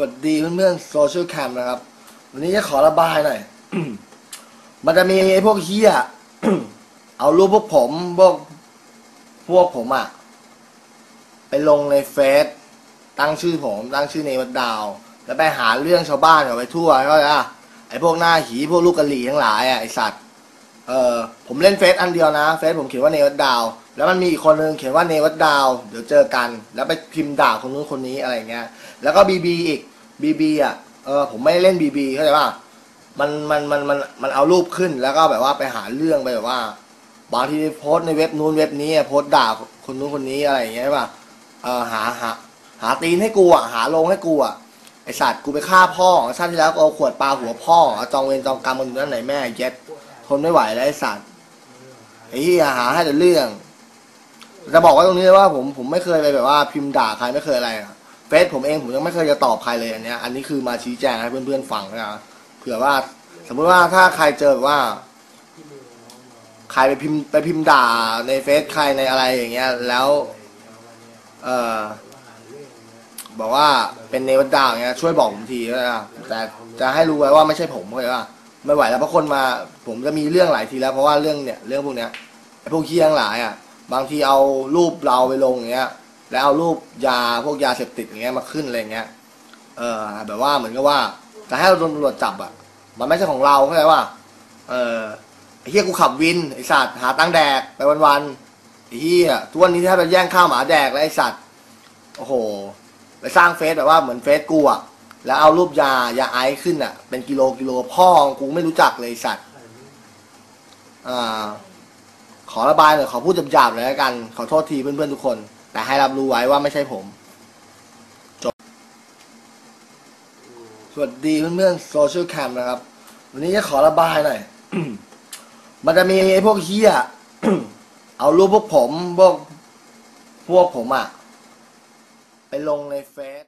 วัสดีเพื่อนๆโซเชียลแคมนะครับ วันนี้จะขอระบายหน่อย มันจะมีไอ้พวกเฮียเอารูปพวกผมพวกพวกผมอะไปลงในเฟซตั้งชื่อผม ตั้งชื่อเนวัดดาว แล้วไปหาเรื่องชาวบ้านเขาไปทั่วก็อะไอ้พวกหน้าหีพวกลูกกะหรี่ทั้งหลายอะไอสัตว์ เออผมเล่นเฟซอันเดียวนะ เฟซผมเขียนว่าเนวัดดาว แล้วมันมีอีกคนนึงเขียนว่าเนวัดดาว เดี๋ยวเจอกัน แล้วไปพิมพ์ด่าคนนู้นคนนี้อะไรเงี้ย แล้วก็บีบีอีกบีบีอะ เออผมไม่ได้เล่นบีบีเข้าใจป่ะ มันมันมันมันมันเอารูปขึ้นแล้วก็แบบว่าไปหาเรื่องไปแบบว่า บางทีโพสในเว็บนู้นเว็บนี้โพสด่าคนนู้นคนนี้อะไรอย่างเงี้ยใช่ป่ะ เออหาหาหาตีนให้กูอะหาลงให้กูอะไอสัตว์กูไปฆ่าพ่อชาติที่แล้วกูเอาขวดปลาหัวพ่อจองเวรจองกรรมมันอยู่นั่นไหนแม่เย็ด ทนไม่ไหวแล้วไอสัตว์ไอ้เหี้ยหาให้แต่เรื่อง จะบอกว่าตรงนี้ว่าผมผมไม่เคยไปแบบว่าพิมพ์ด่าใครไม่เคยอะไรอะเฟซผมเองผมยังไม่เคยจะตอบใครเลยอันเนี้ยอันนี้คือมาชี้แจงให้เพื่อนๆฟังนะครับเผื่อว่า สมมติว่าถ้าใครเจอแบบว่า ใครไปพิมพ์ไปพิมพ์ด่าในเฟซใครในอะไรอย่างเงี้ย แล้ว เออบอกว่าเป็นเนวัดดาวอย่างเงี้ยช่วยบอกผมทีนะแต่จะให้รู้ไว้ว่าไม่ใช่ผมเข้าใจป่ะ ไม่ไหวแล้วเพราะคนมาผมจะมีเรื่องหลายทีแล้ว เพราะว่าเรื่องเนี่ยเรื่องพวกเนี้ยไอ้พวกขี้ทั้งหลายอะบางทีเอารูปเราไปลงอย่างเงี้ย แล้วเอารูปยาพวกยาเสพติดอย่างเงี้ยมาขึ้นอะไรเงี้ยเออแบบว่าเหมือนกับว่าจะให้เราโดนตำรวจจับอะ มันไม่ใช่ของเราเข้าใจป่ะเออไอ้เฮียกูขับวินไอ้สัตว์หาตั้งแดกไปวันๆไอ้เฮียทุกวันนี้ถ้าไปแย่งข้าวหมาแดกแล้วไอ้สัตว์โอ้โหไปสร้างเฟซแบบว่าเหมือนเฟซกูอะ แล้วเอารูปยายาไอซ์ขึ้นอะ เป็นกิโลกิโลพ่อกูไม่รู้จักเลยสัตว์อ่าขอระบายหน่อยขอพูดหยาบๆเลยแล้วกัน ขอโทษทีเพื่อนๆทุกคน แต่ให้รับรู้ไว้ว่าไม่ใช่ผมจบสวัสดีเพื่อนๆโซเชียลแคมนะครับ วันนี้จะขอระบายหน่อยมันจะมีไอ้พวกเฮียเอารูปพวกผมพวกพวกผมอะไปลงในเฟซ